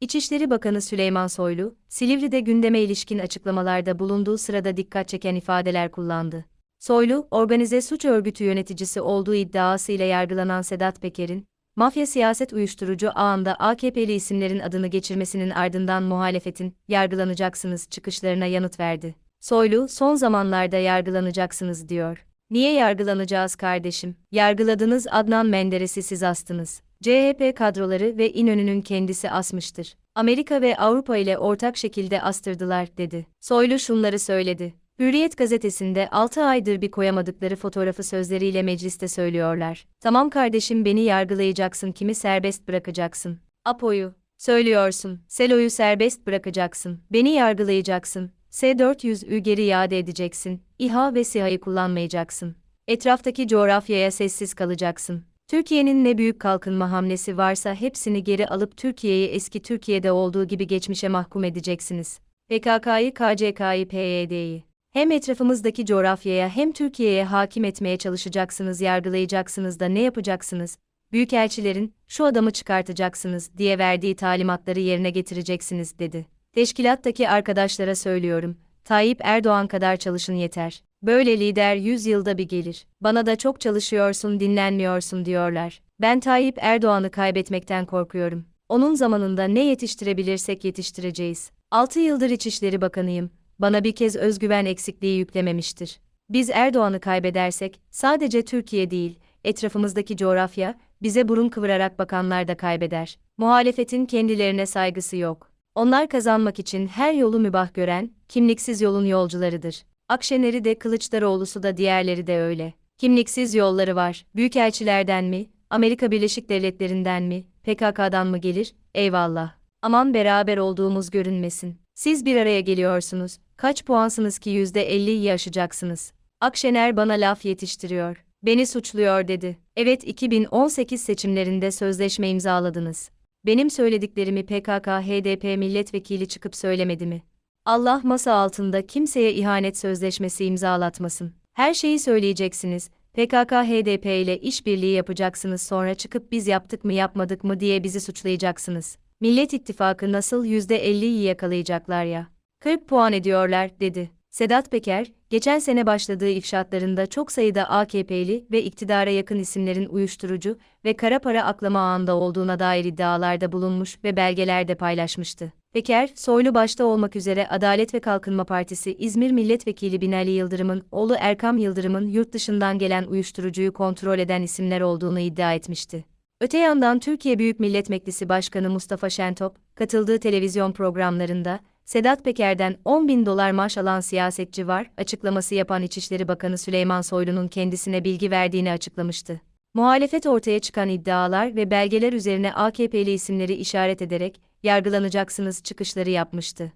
İçişleri Bakanı Süleyman Soylu, Silivri'de gündeme ilişkin açıklamalarda bulunduğu sırada dikkat çeken ifadeler kullandı. Soylu, organize suç örgütü yöneticisi olduğu iddiasıyla yargılanan Sedat Peker'in, mafya siyaset uyuşturucu ağında AKP'li isimlerin adını geçirmesinin ardından muhalefetin, yargılanacaksınız çıkışlarına yanıt verdi. Soylu, son zamanlarda yargılanacaksınız diyor. Niye yargılanacağız kardeşim? Yargıladınız Adnan Menderes'i siz astınız. CHP kadroları ve İnönü'nün kendisi asmıştır. Amerika ve Avrupa ile ortak şekilde astırdılar, dedi. Soylu şunları söyledi. Hürriyet gazetesinde 6 aydır bir koyamadıkları fotoğrafı sözleriyle mecliste söylüyorlar. Tamam kardeşim beni yargılayacaksın kimi serbest bırakacaksın. Apo'yu. Söylüyorsun. Selo'yu serbest bırakacaksın. Beni yargılayacaksın. S-400'ü geri iade edeceksin. İHA ve SİHA'yı kullanmayacaksın. Etraftaki coğrafyaya sessiz kalacaksın. Türkiye'nin ne büyük kalkınma hamlesi varsa hepsini geri alıp Türkiye'yi eski Türkiye'de olduğu gibi geçmişe mahkum edeceksiniz. PKK'yı, KCK'yı, PYD'yi. Hem etrafımızdaki coğrafyaya hem Türkiye'ye hakim etmeye çalışacaksınız, yargılayacaksınız da ne yapacaksınız? Büyükelçilerin, şu adamı çıkartacaksınız diye verdiği talimatları yerine getireceksiniz, dedi. Teşkilattaki arkadaşlara söylüyorum, Tayyip Erdoğan kadar çalışın yeter. Böyle lider 100 yılda bir gelir. Bana da çok çalışıyorsun, dinlenmiyorsun diyorlar. Ben Tayyip Erdoğan'ı kaybetmekten korkuyorum. Onun zamanında ne yetiştirebilirsek yetiştireceğiz. 6 yıldır İçişleri Bakanıyım. Bana bir kez özgüven eksikliği yüklememiştir. Biz Erdoğan'ı kaybedersek sadece Türkiye değil, etrafımızdaki coğrafya bize burun kıvırarak bakanlar da kaybeder. Muhalefetin kendilerine saygısı yok. Onlar kazanmak için her yolu mübah gören, kimliksiz yolun yolcularıdır. Akşener'i de Kılıçdaroğlu'su da diğerleri de öyle. Kimliksiz yolları var. Büyükelçilerden mi, Amerika Birleşik Devletleri'nden mi, PKK'dan mı gelir? Eyvallah. Aman beraber olduğumuz görünmesin. Siz bir araya geliyorsunuz. Kaç puansınız ki %50'yi aşacaksınız? Akşener bana laf yetiştiriyor. Beni suçluyor dedi. Evet 2018 seçimlerinde sözleşme imzaladınız. Benim söylediklerimi PKK HDP milletvekili çıkıp söylemedi mi? Allah masa altında kimseye ihanet sözleşmesi imzalatmasın. Her şeyi söyleyeceksiniz. PKK HDP ile işbirliği yapacaksınız sonra çıkıp biz yaptık mı yapmadık mı diye bizi suçlayacaksınız. Millet İttifakı nasıl %50'yi yakalayacaklar ya? 40 puan ediyorlar, dedi. Sedat Peker, geçen sene başladığı ifşaatlarında çok sayıda AKP'li ve iktidara yakın isimlerin uyuşturucu ve kara para aklama ağında olduğuna dair iddialarda bulunmuş ve belgelerde paylaşmıştı. Peker, Soylu başta olmak üzere Adalet ve Kalkınma Partisi İzmir Milletvekili Binali Yıldırım'ın oğlu Erkam Yıldırım'ın yurt dışından gelen uyuşturucuyu kontrol eden isimler olduğunu iddia etmişti. Öte yandan Türkiye Büyük Millet Meclisi Başkanı Mustafa Şentop, katıldığı televizyon programlarında, Sedat Peker'den 10 bin dolar maaş alan siyasetçi var, açıklaması yapan İçişleri Bakanı Süleyman Soylu'nun kendisine bilgi verdiğini açıklamıştı. Muhalefet ortaya çıkan iddialar ve belgeler üzerine AKP'li isimleri işaret ederek, yargılanacaksınız çıkışları yapmıştı.